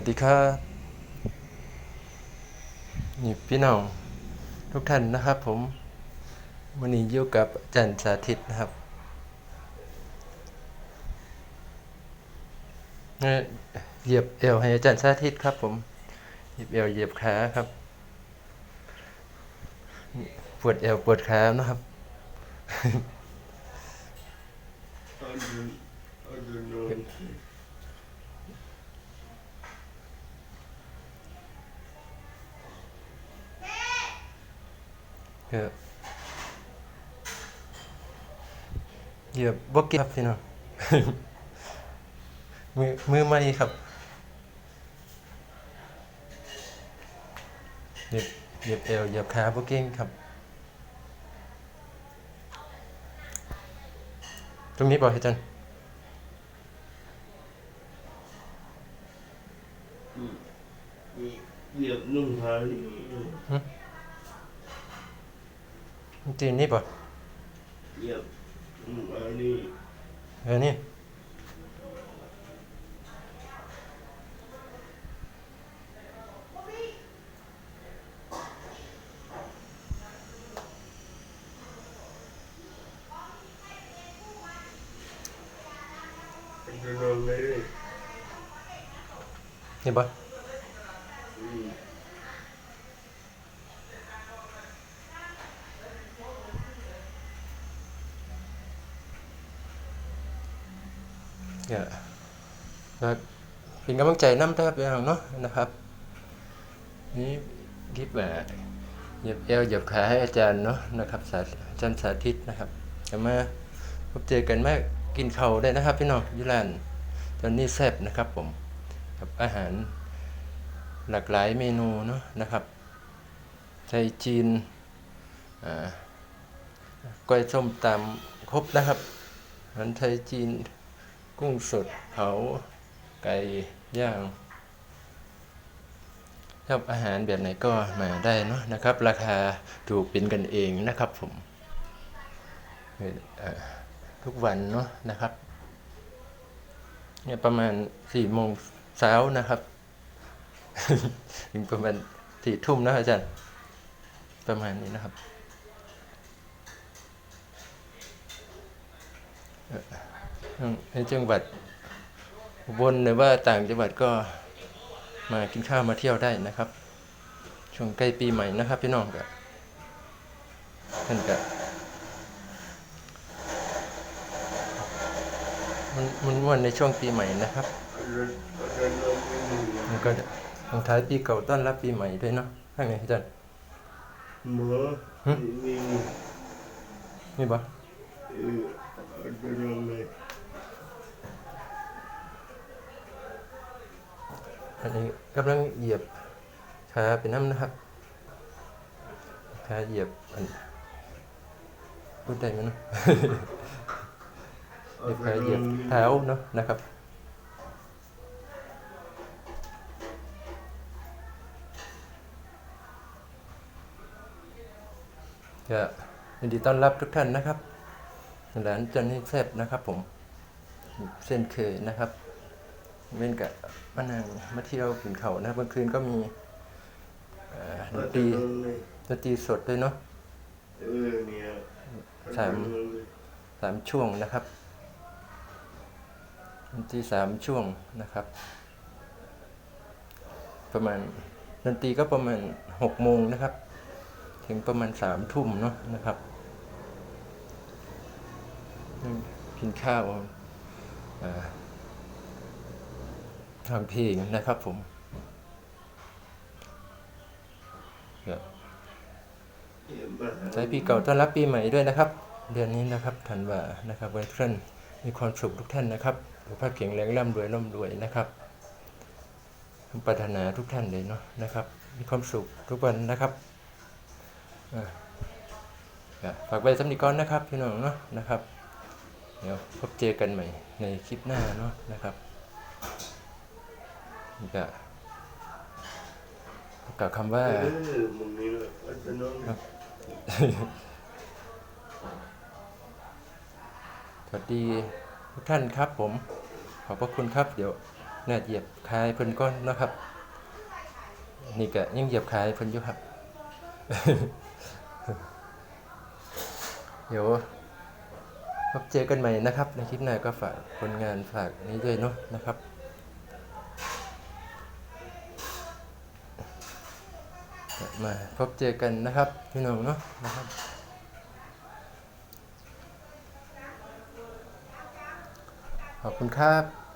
วัสดีครับนี่พี่น้องทุกท่านนะครับ ผมวันนี้อยู่กับอาจารย์สาธิตนะครับเหยียบเอวให้อาจารย์สาธิตครับ ผมเหยียบเอวเหยียบขาครับปวดเอวปวดขานะครับ I don't, I don't know. เหยียบเห ยียบบกครับพี่น้อง มือมือไม่ครับเหยียบเหยียบเอวเหยียบขาบกเก่งครับ ตรงนี้บอกให้จันเหยียบนุ่งเท้านี่ ตีนนี่ป่ะ เหยียบนุ่งเท้านี่ เออ นี่ I don't know maybe. นี่ป่ะ Mm. เนี่ยแล้วเป็นกำลังใจน้ำเด้อพี่น้องเนาะนะครับนี่คลิปแบบเหยียบเอวเหยียบขาให้อาจารย์เนาะนะครับสาอาจารย์สาธิตนะครับจะมาพบเจอกันมากินเข้าได้นะครับ พี่น้องยุรานตอนนี้แซ่บนะครับผมกับอาหารหลากหลายเมนูเนาะนะครับไทยจีนก้อยส้มตำครบนะครับอาหารไทยจีน กุ้งสดเผาไก่ย่างชอบอาหารแบบไหนก็มาได้เนาะนะครับ ราคาถูกเป็นกันเองนะครับผมทุกวันเนาะนะครับเนี่ยประมาณสี่โมงเช้านะครับถึงประมาณสี่ทุ่มนะอาจารย์ ประมาณนี้นะครับ ในจังหวัดอุบลหรือว่าต่างจังหวัดก็มากินข้าวมาเที่ยวได้นะครับ ช่วงใกล้ปีใหม่นะครับพี่น้องกะท่านกะมันมันวันในช่วงปีใหม่นะครับ I don't, I don't know maybe. มันก็ลงท้ายปีเก่าต้อนรับปีใหม่ด้วยเนาะข้างในอาจารย์ More? Hmm? Maybe. นี่บ่ อันนี้กำลังเหยียบขาเป็นน้ำนะครับขาเหยียบอันพูดได้ไหมเนาะเหยียบขาเหยียบเท้าเนาะนะครับก็ยินดีต้อนรับทุกท่านนะครับร้านจันนี่แซบนะครับผม เส้นเคยนะครับ เว้นกับมานั่งมาเที่ยวกินเขาวนะครับกลางคืนก็มีเอ่อด I นตรี don't know maybe. ดนตรีสดด้วยเนาะ Uh, yeah. I Sam. don't know maybe. สามช่วงนะครับดนตรีสามช่วงนะครับ ประมาณดนตรีก็ประมาณหกโมงนะครับ ถึงประมาณสามทุ่มเนาะนะครับนั่งกินข้าว อ่าทำเพลงนะครับผมใช้ปีเก่าต้อนรับปีใหม่ด้วยนะครับ เดือนนี้นะครับธันวานะครับไว้ทุกท่านมีความสุขทุกท่านนะครับสุขภาพแข็งแรงร่ำรวยร่ำรวยนะครับปรารถนาทุกท่านเลยเนาะนะครับ มีความสุขทุกวันนะครับฝากไว้สำนีก่อนนะครับพี่น้องเนาะนะครับ เดี๋ยวพบเจอกันใหม่ในคลิปหน้าเนาะนะครับ นี่ก็กล่าวคำว่า Uh, Munira, I don't know. สวัสดีทุกท่านครับผม ขอบพระคุณครับ เดี๋ยวแนดเหยียบคายเพิ่นก้อนเนาะครับ นี่ก็ยังเหยียบคายเพิ่นอยู่ครับ เดี๋ยวพบเจอกันใหม่นะครับ ในคลิปหน้าก็ฝากผลงานฝากนี้ด้วยเนาะนะครับ มาพบเจอกันนะครับพี่น้องเนาะนะครับขอบคุณครับ